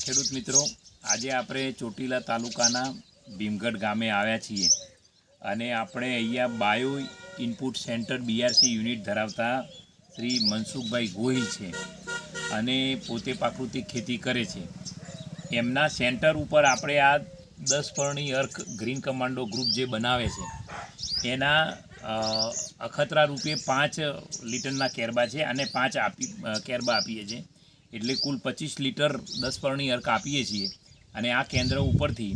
ખેડૂત મિત્રો, આજે આપણે ચોટીલા તાલુકાના ભીમગઢ ગામે આવ્યા છીએ અને આપણે અહીંયા bio input centre BRC unit ધરાવતા શ્રી મનસુખભાઈ ગોહિલ છે અને પોતે પ્રાકૃતિક ખેતી કરે છે. એમના સેન્ટર ઉપર આપણે આ દસ પરણી અર્ક ગ્રીન કમાન્ડો ગ્રુપ જે બનાવે છે, એના અખતરા રૂપે પાંચ લીટરના કેરબા છે અને પાંચ આપી કેરબા આપીએ છીએ. એટલે કુલ પચીસ લીટર દસ પરણી અર્ક આપીએ છીએ. અને આ કેન્દ્ર ઉપરથી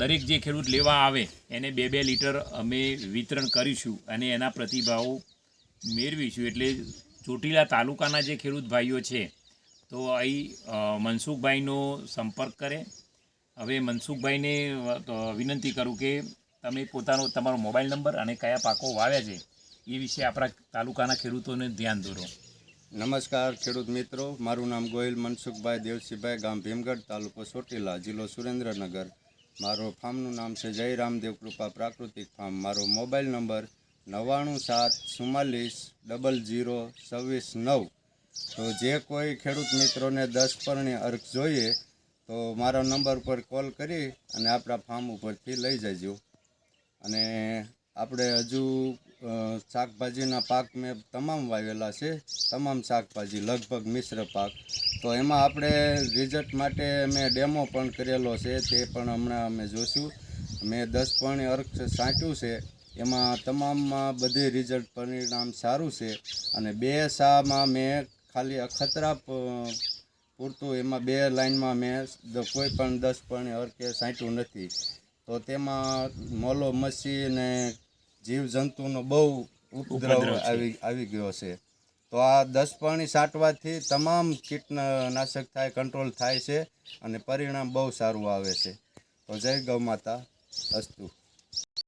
દરેક જે ખેડૂત લેવા આવે, એને બે બે લીટર અમે વિતરણ કરીશું અને એના પ્રતિભાવો મેળવીશું. એટલે ચોટીલા તાલુકાના જે ખેડૂત ભાઈઓ છે, તો અહીં મનસુખભાઈનો સંપર્ક કરે. હવે મનસુખભાઈને વિનંતી કરું કે તમે પોતાનો, તમારો મોબાઈલ નંબર અને કયા પાકો વાવ્યા છે, એ વિશે આપણા તાલુકાના ખેડૂતોને ધ્યાન દોરો. નમસ્કાર, ખેડૂત મિત્રો. મારું નામ ગોહિલ મનસુખભાઈ દેવસીભાઈ, ગામ ભીમગઢ, તાલુકો ચોટીલા, જિલ્લો સુરેન્દ્રનગર. મારો ફાર્મનું નામ છે જય રામદેવ કૃપા પ્રાકૃતિક ફાર્મ. મારો મોબાઈલ નંબર નવ્વાણું સાત ચુમ્માલીસ, ડબલ જીરો છવ્વીસ નવ. તો જે કોઈ ખેડૂત મિત્રોને દસ પરણી અર્ક જોઈએ, તો મારા નંબર પર કોલ કરી અને આપણા ફાર્મ ઉપરથી લઈ જજો. અને આપણે હજુ શાકભાજીના પાક મેં તમામ વાવેલા છે, તમામ શાકભાજી, લગભગ મિશ્ર પાક. તો એમાં આપણે રિઝલ્ટ માટે મેં ડેમો પણ કરેલો છે, તે પણ હમણાં અમે જોશું. મેં દસ પણ અર્ક સાંટ્યું છે, એમાં તમામમાં બધી રિઝલ્ટ પરિણામ સારું છે. અને બે શામાં મેં ખાલી અખતરા પૂરતું એમાં બે લાઇનમાં મેં કોઈ પણ દસ પણ અર્કે સાંટ્યું નથી. તો તેમાં મોલો મસી અને જીવજંતુનો બહુ ઉપદ્રવ આવી આવી ગયો છે. તો આ દસ પાણી છાંટવાથી તમામ કીટનાશક થાય કંટ્રોલ થાય છે અને પરિણામ બહુ સારું આવે છે. તો જય ગૌ માતા અસ્તુ.